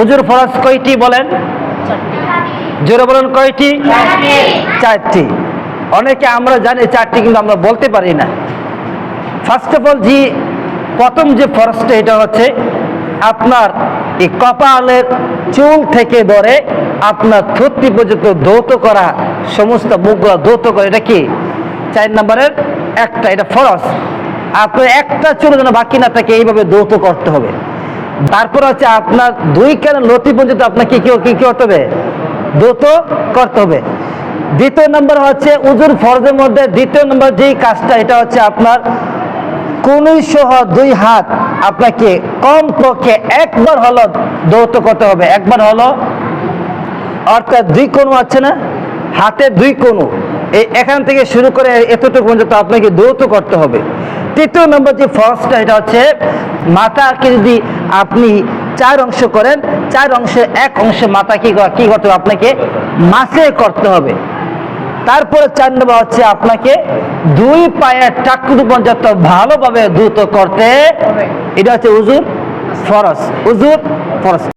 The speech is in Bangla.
হুজুর ফরজ কয়টি বলেন? জোরে বলেন কয়টি? চারটি। অনেকে আমরা জানি চারটি কিন্তু আমরা বলতে পারি না। ফার্স্ট অফ অল জি প্রথম যে ফরজটা এটা হচ্ছে আপনার এই কপালের চুল থেকে ধরে আপনার থুতনি পর্যন্ত ধৌত করা সমস্ত মুখগুলো ধৌত করে এটা কি? চার নম্বরের একটা এটা ফরজ। আপনার একটা চুল যেন বাকি না থাকে এইভাবে ধৌত করতে হবে। তারপর হচ্ছে আপনার দুই কেন লতি পর্যন্ত আপনাকে কি কি করতে হবে? দ্রুত করতে হবে। দ্বিতীয় নম্বর হচ্ছে উজুর ফরজের মধ্যে দ্বিতীয় নম্বর যেই কাজটা, এটা হচ্ছে আপনার কনুই সহ দুই হাত আপনাকে কম পক্ষে একবার হলো দৌত করতে হবে। একবার হলো, অর্থাৎ দুই কোণু আছে না? হাতে দুই কোণু এই এখান থেকে শুরু করে এতটুকু পর্যন্ত আপনাকে দৌত করতে হবে। তৃতীয় নম্বর যে ফরসটা এটা হচ্ছে মাথাকে যদি আপনি চার অংশ করেন, চার অংশে এক অংশে মাথা কি কি করতে হবে? আপনাকে মাসে করতে হবে। তারপরে চার নম্বর হচ্ছে আপনাকে দুই পায়ের টাকুটু পর্যন্ত ভালোভাবে দ্রুত করতে এটা হচ্ছে উজুর ফরস উজুর ফরস